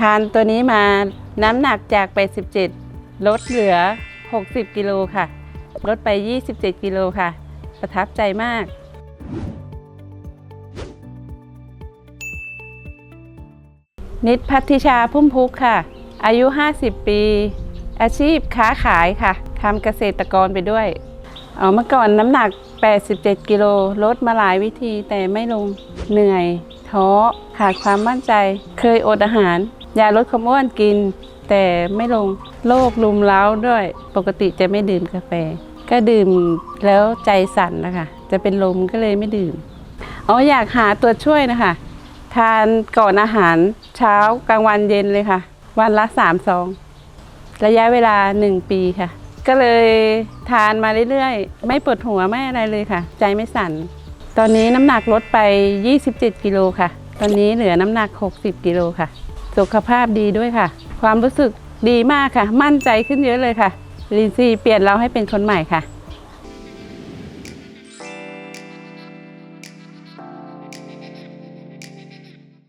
ทานตัวนี้มาน้ำหนักจาก 87 ลดเหลือ 60 กิโลค่ะ ลดไป 27 กิโลค่ะ ประทับใจมากนิดพัทธิชาพุ่มพุกค่ะ อายุ 50 ปี อาชีพค้าขายค่ะทำเกษตรกรไปด้วย เอาเมื่อก่อนน้ำหนัก 87 กิโลลดมาหลายวิธีแต่ไม่ลงเหนื่อย ท้อขาดความมั่นใจ เคยอดอาหาร ยาลดความอ้วนกิน แต่ไม่ลงโรคลุมเล้าด้วย ปกติจะไม่ดื่มกาแฟ ก็ดื่มแล้วใจสั่นนะคะ จะเป็นลมก็เลยไม่ดื่มอ๋ออยากหาตัวช่วยนะคะ ทานก่อนอาหารเช้ากลางวันเย็นเลยค่ะ วันละสามซอง ระยะเวลา1ปีค่ะ ก็เลยทานมาเรื่อยๆ ไม่ปวดหัวไม่อะไรเลยค่ะ ใจไม่สั่น ตอนนี้น้ำหนักลดไป 27 กิโลค่ะ ตอนนี้เหลือน้ำหนัก 60 กิโลค่ะ สุขภาพดีด้วยค่ะ ความรู้สึกดีมากค่ะ มั่นใจขึ้นเยอะเลยค่ะลินซีเปลี่ยนเราให้เป็นคนใหม่ค่ะ